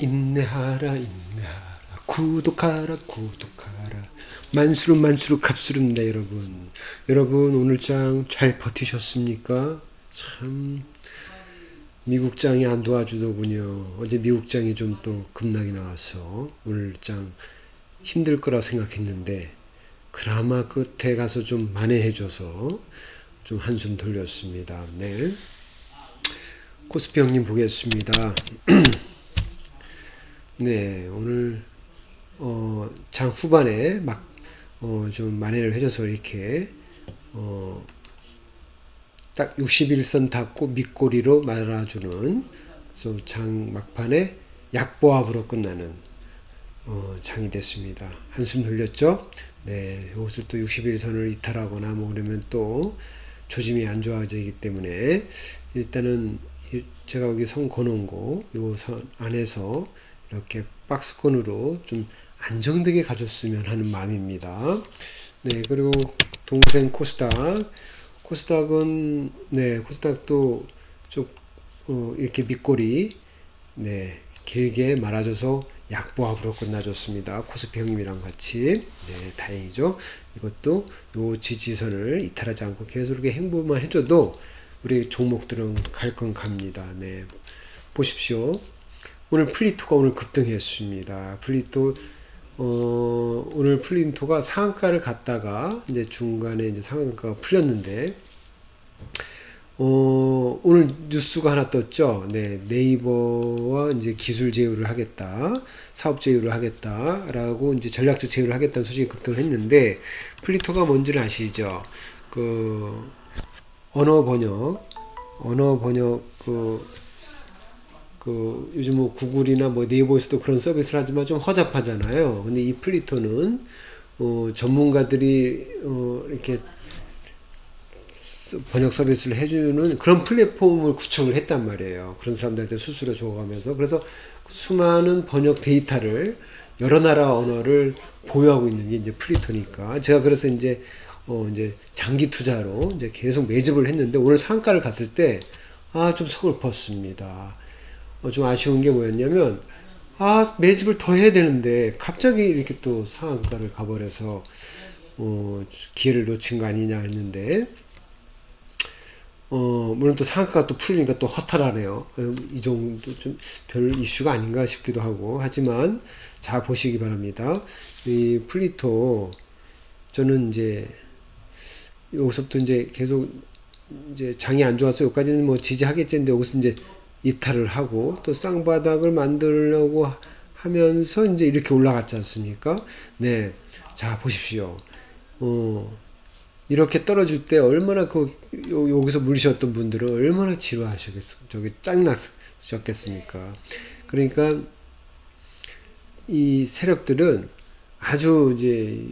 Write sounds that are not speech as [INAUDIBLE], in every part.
인내하라 인내하라. 구독하라 구독하라. 만수르 만수르 갑수릅니다 여러분. 여러분 오늘 장 잘 버티셨습니까? 참. 미국 장이 안 도와주더군요. 어제 미국 장이 좀 또 급락이 나와서 오늘 장 힘들 거라 생각했는데 그나마 끝에 가서 좀 만회해줘서 좀 한숨 돌렸습니다. 네. 코스피 형님 보겠습니다 [CLEARS THROAT] 네, 오늘 어, 장 후반에 막 어, 좀 만회를 해줘서 이렇게 어, 딱 61선 닫고 밑꼬리로 말아주는 장 막판에 약보합으로 끝나는 어, 장이 됐습니다. 한숨 돌렸죠? 네, 여기서 또 61선을 이탈하거나 뭐 그러면 또 조짐이 안 좋아지기 때문에 일단은 이- 제가 여기 선 거놓은 거 요 선 안에서 이렇게 박스권으로 좀 안정되게 가졌으면 하는 마음입니다. 네, 그리고 동생 코스닥. 코스닥은, 네, 코스닥도 좀, 어, 이렇게 밑꼬리, 네, 길게 말아줘서 약보합으로 끝나줬습니다. 코스피 형님이랑 같이. 네, 다행이죠. 이것도 요 지지선을 이탈하지 않고 계속 이렇게 행보만 해줘도 우리 종목들은 갈 건 갑니다. 네, 보십시오. 오늘 플리토가 오늘 급등했습니다. 플리토 어, 오늘 플리토가 상한가를 갔다가 이제 중간에 이제 상한가가 풀렸는데 어, 오늘 뉴스가 하나 떴죠. 네, 네이버와 이제 기술 제휴를 하겠다, 사업 제휴를 하겠다라고 이제 전략적 제휴를 하겠다는 소식이 급등을 했는데 플리토가 뭔지를 아시죠? 그 언어 번역, 언어 번역 그 그 요즘 뭐 구글이나 뭐 네이버에서도 그런 서비스를 하지만 좀 허접하잖아요. 근데 이 플리토는 어 전문가들이 어 이렇게 서- 번역 서비스를 해주는 그런 플랫폼을 구축을 했단 말이에요. 그런 사람들한테 수수료 줘가면서 그래서 수많은 번역 데이터를 여러 나라 언어를 보유하고 있는 게 이제 플리토니까 제가 그래서 이제 어 이제 장기 투자로 이제 계속 매집을 했는데 오늘 상가를 갔을 때 아 좀 서글펐습니다. 어, 좀 아쉬운 게 뭐였냐면 아 매집을 더 해야 되는데 갑자기 이렇게 또 상한가를 가버려서 어, 기회를 놓친 거 아니냐 했는데 어 물론 또 상한가가 또 풀리니까 또 허탈하네요. 어, 이 정도 좀 별 이슈가 아닌가 싶기도 하고 하지만 자 보시기 바랍니다. 이 플리토 저는 이제 여기서부터 이제 계속 이제 장이 안 좋아서 여기까지는 뭐 지지하겠지인데 여기서 이제 이탈을 하고 또 쌍바닥을 만들려고 하- 하면서 이제 이렇게 올라갔지 않습니까? 네. 자, 보십시오. 어, 이렇게 떨어질 때 얼마나 그, 요, 여기서 물리셨던 분들은 얼마나 지루하셨겠, 저기 짱났셨겠습니까? 그러니까 이 세력들은 아주 이제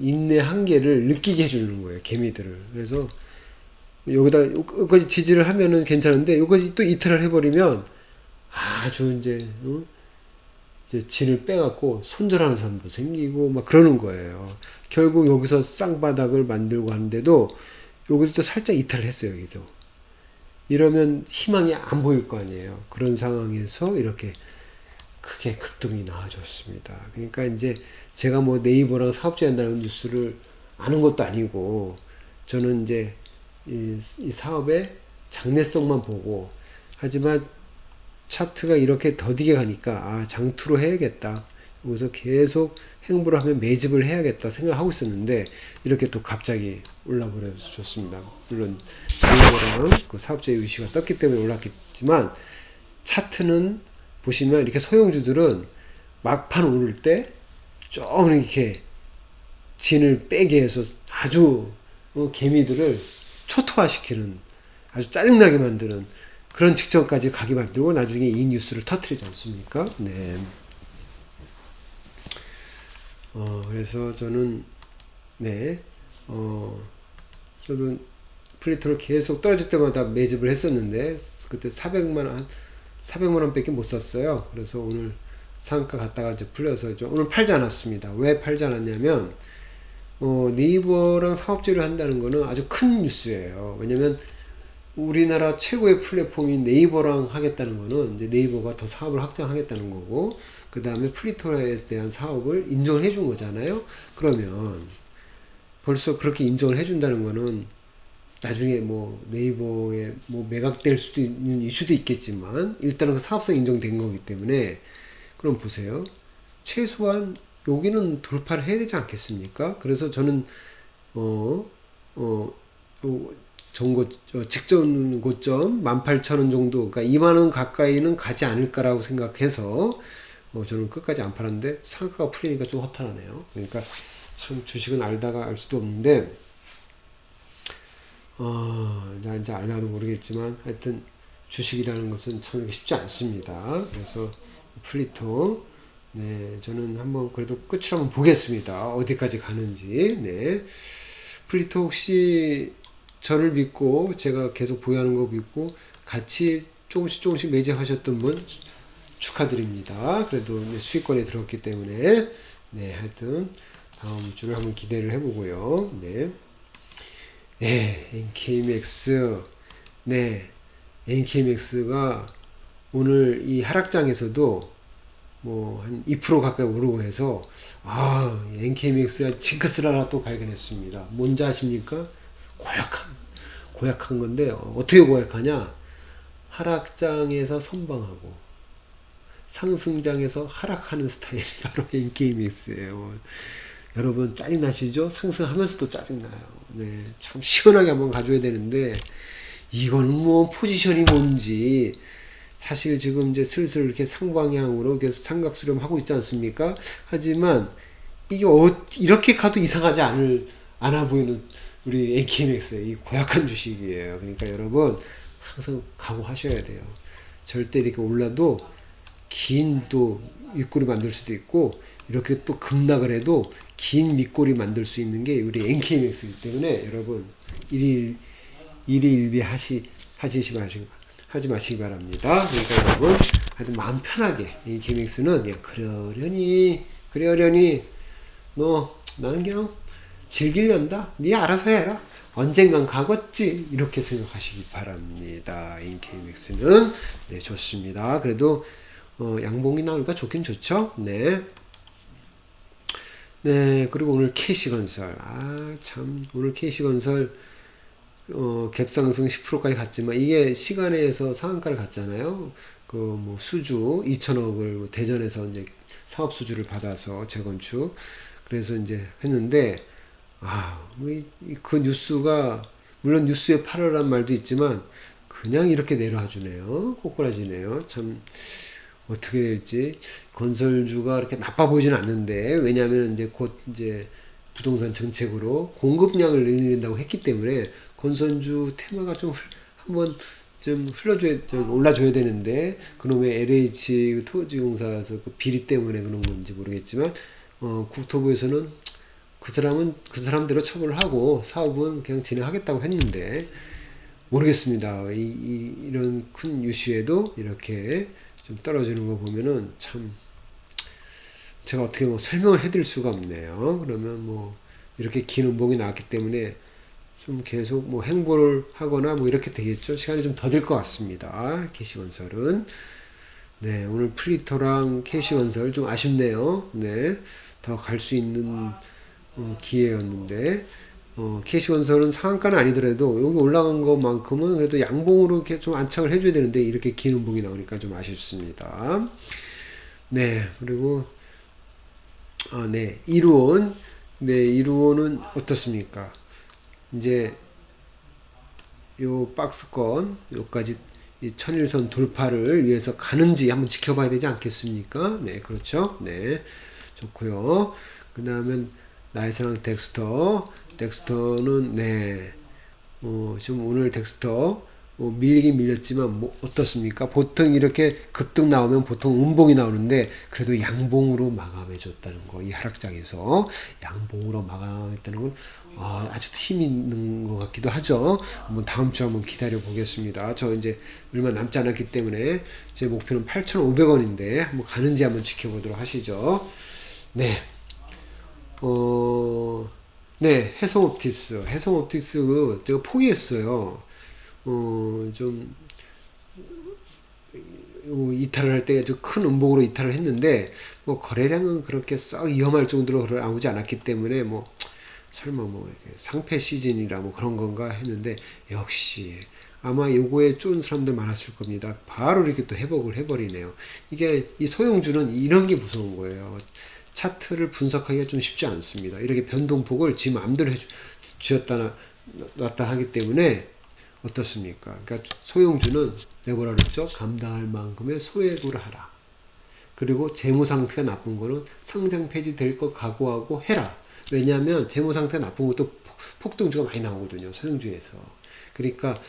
인내 한계를 느끼게 해주는 거예요. 개미들을. 그래서 여기다 여기까지 지지를 하면은 괜찮은데 여기까지 또 이탈을 해버리면 아주 이제 어? 이제 진을 빼갖고 손절하는 사람도 생기고 막 그러는 거예요. 결국 여기서 쌍바닥을 만들고 하는데도 여기도 또 살짝 이탈을 했어요. 여기서 이러면 희망이 안 보일 거 아니에요. 그런 상황에서 이렇게 크게 급등이 나와줬습니다. 그러니까 이제 제가 뭐 네이버랑 사업자 한다는 뉴스를 아는 것도 아니고 저는 이제 이, 이 사업의 장래성만 보고 하지만 차트가 이렇게 더디게 가니까 아 장투로 해야겠다. 여기서 계속 행보를 하면 매집을 해야겠다 생각하고 있었는데 이렇게 또 갑자기 올라버려 줬습니다. 물론 네이버랑 그 사업자의 의시가 떴기 때문에 올랐겠지만 차트는 보시면 이렇게 소형주들은 막판 오를 때좀 이렇게 진을 빼게 해서 아주 어, 개미들을 초토화시키는 아주 짜증나게 만드는 그런 직전까지 가게 만들고 나중에 이 뉴스를 터트리지 않습니까? 네. 어, 그래서 저는 네, 어, 저도 플리터를 계속 떨어질 때마다 매집을 했었는데 그때 400만 원, 400만 원 밖에 못 샀어요. 그래서 오늘 상가 갔다가 이제 풀려서 좀 오늘 팔지 않았습니다. 왜 팔지 않았냐면 어, 네이버랑 사업제를 한다는 거는 아주 큰 뉴스예요. 왜냐면 우리나라 최고의 플랫폼인 네이버랑 하겠다는 거는 이제 네이버가 더 사업을 확장하겠다는 거고 그 다음에 플리토에 대한 사업을 인정을 해준 거잖아요. 그러면 벌써 그렇게 인정을 해준다는 거는 나중에 뭐 네이버에 뭐 매각될 수도 있는 이슈도 있겠지만 일단은 그 사업성 인정된 거기 때문에 그럼 보세요. 최소한 여기는 돌파를 해야 되지 않겠습니까? 그래서 저는 어, 어, 어 정고 어, 직전 고점 18,000원 정도 그러니까 2만 원 가까이는 가지 않을까라고 생각해서 어, 저는 끝까지 안 팔았는데 상가가 풀리니까 좀 허탈하네요. 그러니까 참 주식은 알다가 알 수도 없는데 어, 이제, 알다도 모르겠지만 하여튼 주식이라는 것은 참 쉽지 않습니다. 그래서 플리토 네, 저는 한번 그래도 끝을 한번 보겠습니다. 어디까지 가는지. 네. 플리토 혹시 저를 믿고 제가 계속 보유하는 거 믿고 같이 조금씩 조금씩 매집하셨던 분 축하드립니다. 그래도 수익권에 들었기 때문에 네, 하여튼 다음 주를 한번 기대를 해보고요. 네. 네, NKMX. 네, NKMX가 오늘 이 하락장에서도 뭐 한 2% 가까이 오르고 해서 아 NKMX가 징크스를 하나 또 발견했습니다. 뭔지 아십니까? 고약한 고약한 건데 어떻게 고약하냐? 하락장에서 선방하고 상승장에서 하락하는 스타일이 [LAUGHS] 바로 NKMX예요. 여러분 짜증 나시죠? 상승하면서도 짜증 나요. 네, 참 시원하게 한번 가져야 되는데 이거는 뭐 포지션이 뭔지 사실 지금 이제 슬슬 이렇게 상방향으로 계속 삼각 수렴 하고 있지 않습니까? 하지만 이게 어, 이렇게 가도 이상하지 않을 않아 보이는 우리 AKMX의 이 고약한 주식이에요. 그러니까 여러분 항상 각오하셔야 돼요. 절대 이렇게 올라도 긴 또 윗골이 만들 수도 있고 이렇게 또 급락을 해도 긴 밑골이 만들 수 있는 게 우리 NKMX이기 때문에 여러분 일일 일일비 하시 하시지 마시고 하지 마시기 바랍니다. 그러니까 여러분 하여튼 마음 편하게 NKMX는 그냥 그러려니 그러려니 너 나는 그냥 즐기련다. 네 알아서 해라. 언젠간 가겠지. 이렇게 생각하시기 바랍니다. 인케이맥스는 네, 좋습니다. 그래도 어, 양봉이 나오니까 좋긴 좋죠. 네. 네, 그리고 오늘 KC건설. 아, 참, 오늘 KC건설, 어, 갭상승 10%까지 갔지만, 이게 시간에서 상한가를 갔잖아요. 그, 뭐, 수주, 2천억을 대전에서 이제 사업 수주를 받아서 재건축. 그래서 이제 했는데, 아, 그 뉴스가 물론 뉴스에 팔으란 말도 있지만 그냥 이렇게 내려와 주네요. 꼬꾸라지네요. 참 어떻게 될지 건설주가 그렇게 나빠 보이지는 않는데 왜냐하면 이제 곧 이제 부동산 정책으로 공급량을 늘린다고 했기 때문에 건설주 테마가 좀 한번 좀 흘러줘야 올라줘야 되는데 그놈의 LH 토지공사에서 그 비리 때문에 그런 건지 모르겠지만 어, 국토부에서는 그 사람은 그 사람대로 처벌을 하고 사업은 그냥 진행하겠다고 했는데 모르겠습니다. 이, 이, 이런 큰 유시에도 이렇게 좀 떨어지는 거 보면은 참 제가 어떻게 뭐 설명을 해드릴 수가 없네요. 그러면 뭐 이렇게 긴 음봉이 나왔기 때문에 좀 계속 뭐 행보를 하거나 뭐 이렇게 되겠죠. 시간이 좀 더 들 것 같습니다. 캐시 건설은. 네, 오늘 프리터랑 캐시 건설 좀 아쉽네요. 네, 더 갈 수 있는 어, 기회였는데 어, 캐시 건설은 상한가는 아니더라도 여기 올라간 것만큼은 그래도 양봉으로 이렇게 좀 안착을 해줘야 되는데 이렇게 긴 음봉이 나오니까 좀 아쉽습니다. 네 그리고 아, 네 이루온 네 이루온은 어떻습니까? 이제 요 박스권 요까지 이 천일선 돌파를 위해서 가는지 한번 지켜봐야 되지 않겠습니까? 네 그렇죠. 네 좋고요. 그 다음에 나의 사랑 덱스터. 덱스터는 네. 어, 지금 오늘 덱스터 어, 밀리긴 밀렸지만 뭐 어떻습니까? 보통 이렇게 급등 나오면 보통 음봉이 나오는데 그래도 양봉으로 마감해 줬다는 거. 이 하락장에서 양봉으로 마감했다는 건 아, 아주 힘 있는 것 같기도 하죠. 한번 다음 주 한번 기다려 보겠습니다. 저 이제 얼마 남지 않았기 때문에 제 목표는 8,500원인데 한번 가는지 한번 지켜보도록 하시죠. 네. 어, 네, 해성옵티스. 해성옵티스 제가 포기했어요. 어, 좀 어, 이탈을 할 때 아주 큰 음봉으로 이탈을 했는데 뭐 거래량은 그렇게 썩 위험할 정도로 나오지 않았기 때문에 뭐 설마 뭐 상패 시즌이라 뭐 그런 건가 했는데 역시 아마 요거에 쫀 사람들 많았을 겁니다. 바로 이렇게 또 회복을 해버리네요. 이게 이 소형주는 이런 게 무서운 거예요. 차트를 분석하기가 좀 쉽지 않습니다. 이렇게 변동폭을 지 마음대로 해주, 쥐었다 나- 놨다 하기 때문에 어떻습니까? 그러니까 소형주는 내가 뭐라 그랬죠? 감당할 만큼의 소액으로 하라. 그리고 재무 상태가 나쁜 거는 상장 폐지될 거 각오하고 해라. 왜냐하면 재무 상태가 나쁜 것도 폭- 폭등주가 많이 나오거든요. 소형주에서. 그러니까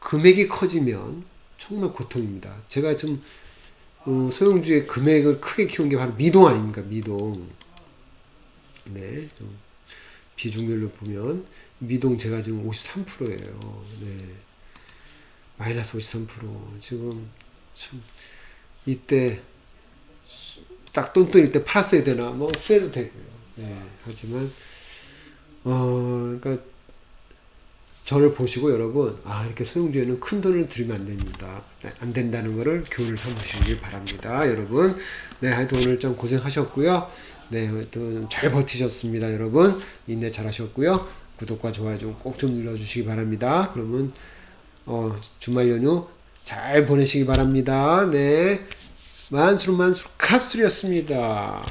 금액이 커지면 정말 고통입니다. 제가 좀 어, 소형주의 금액을 크게 키운 게 바로 미동 아닙니까? 미동. 네, 좀 비중별로 보면 미동 제가 지금 53%예요. 네. 마이너스 53% 지금 참 이때 딱 똔똔일 때 팔았어야 되나 뭐 후회도 되고요. 네. 하지만 어 그러니까 저를 보시고 여러분 아 이렇게 소형주에는 큰 돈을 들이면 안 됩니다. 네, 안 된다는 거를 교훈을 삼으시길 바랍니다. 여러분 네 하여튼 오늘 좀 고생하셨고요. 네 잘 버티셨습니다. 여러분 인내 잘하셨고요. 구독과 좋아요 좀 꼭 좀 눌러주시기 바랍니다. 그러면 어, 주말 연휴 잘 보내시기 바랍니다. 네 만수르 만수르 캅술이었습니다.